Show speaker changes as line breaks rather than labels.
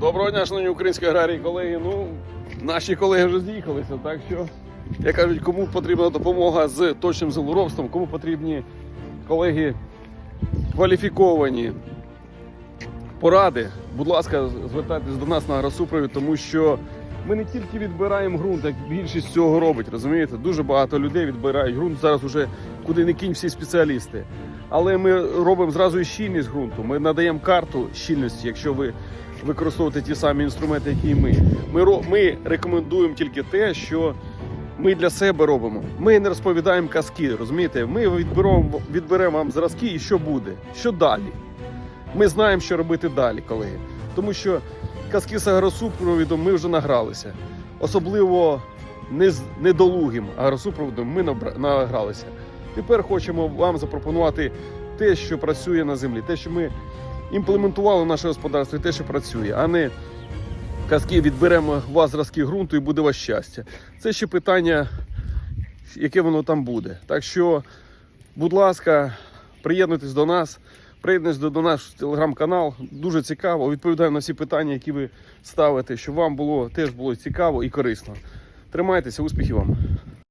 Доброго дня, шановні українські аграрії колеги. Ну, наші колеги вже з'їхалися, так що, як кажуть, кому потрібна допомога з точним землеробством, кому потрібні колеги кваліфіковані поради, будь ласка, звертайтесь до нас на агросупровід, тому що ми не тільки відбираємо ґрунт, як більшість цього робить, розумієте? Дуже багато людей відбирають ґрунт. Зараз уже куди не кінь всі спеціалісти. Але ми робимо зразу і щільність ґрунту. Ми надаємо карту щільності, якщо ви використовуєте ті самі інструменти, які і ми. Ми, ми рекомендуємо тільки те, що ми для себе робимо. Ми не розповідаємо казки, розумієте? Ми відберемо, відберемо вам зразки і що буде, що далі. Ми знаємо, що робити далі, колеги. Тому що казки з агросупровідом ми вже награлися. Особливо не з недолугим агросупроводом ми награлися. Тепер хочемо вам запропонувати те, що працює на землі, те, що ми імплементували в наше господарство, і те, що працює, а не казки відберемо вас зразки ґрунту і буде вас щастя. Це ще питання, яке воно там буде. Так що, будь ласка, приєднуйтесь до нас. Приєднуйтесь до, до наш телеграм-канал. Дуже цікаво. Відповідаємо на всі питання, які ви ставите, щоб вам було теж було цікаво і корисно. Тримайтеся, успіхів вам!